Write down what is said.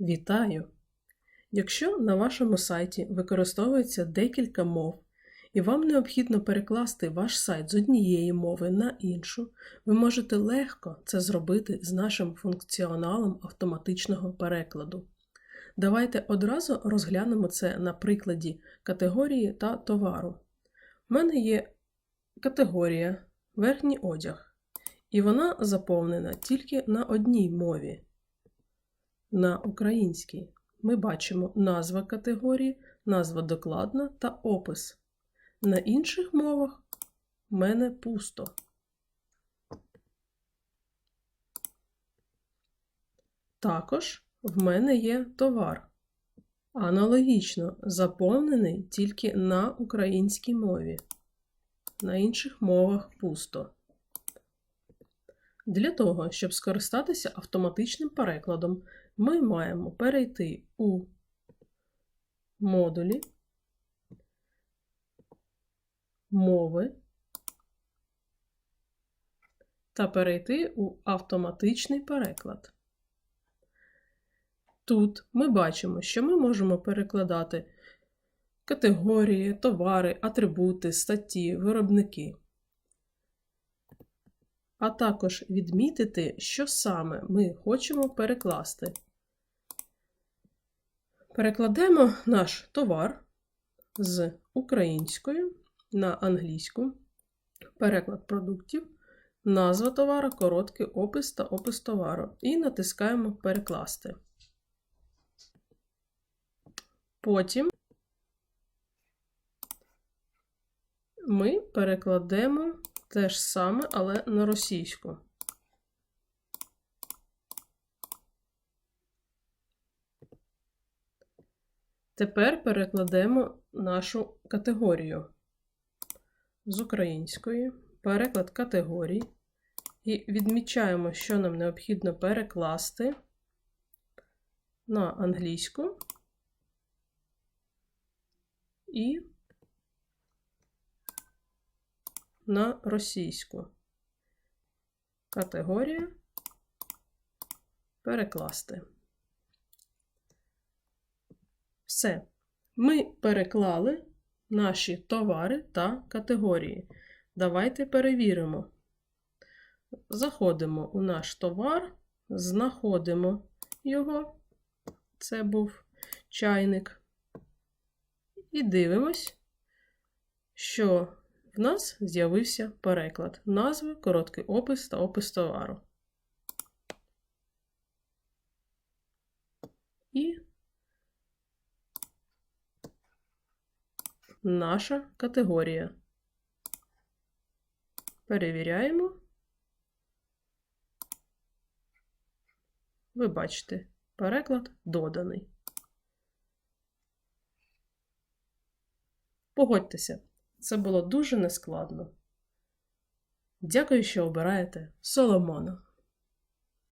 Вітаю! Якщо на вашому сайті використовується декілька мов, і вам необхідно перекласти ваш сайт з однієї мови на іншу, ви можете легко це зробити з нашим функціоналом автоматичного перекладу. Давайте одразу розглянемо це на прикладі категорії та товару. У мене є категорія верхній одяг, і вона заповнена тільки на одній мові на українській. Ми бачимо назва категорії, назва докладна та опис. На інших мовах в мене пусто. Також в мене є товар. Аналогічно заповнений тільки на українській мові. На інших мовах пусто. Для того, щоб скористатися автоматичним перекладом, ми маємо перейти у модулі мови та перейти у автоматичний переклад. Тут ми бачимо, що ми можемо перекладати категорії, товари, атрибути, статті, виробники а також відмітити, що саме ми хочемо перекласти. Перекладемо наш товар з української на англійську, переклад продуктів, назва товару, короткий опис та опис товару. І натискаємо Перекласти. Потім ми перекладемо те ж саме, але на російську. Тепер перекладемо нашу категорію. З української, переклад категорій. І відмічаємо, що нам необхідно перекласти на англійську. І на російську. Категорія перекласти. Все. Ми переклали наші товари та категорії. Давайте перевіримо. Заходимо у наш товар, знаходимо його. Це був чайник. І дивимось, що в нас з'явився переклад назви, короткий опис та опис товару. І наша категорія. Перевіряємо. Ви бачите, переклад доданий. Погодьтеся. Це було дуже нескладно. Дякую, що обираєте Соломона.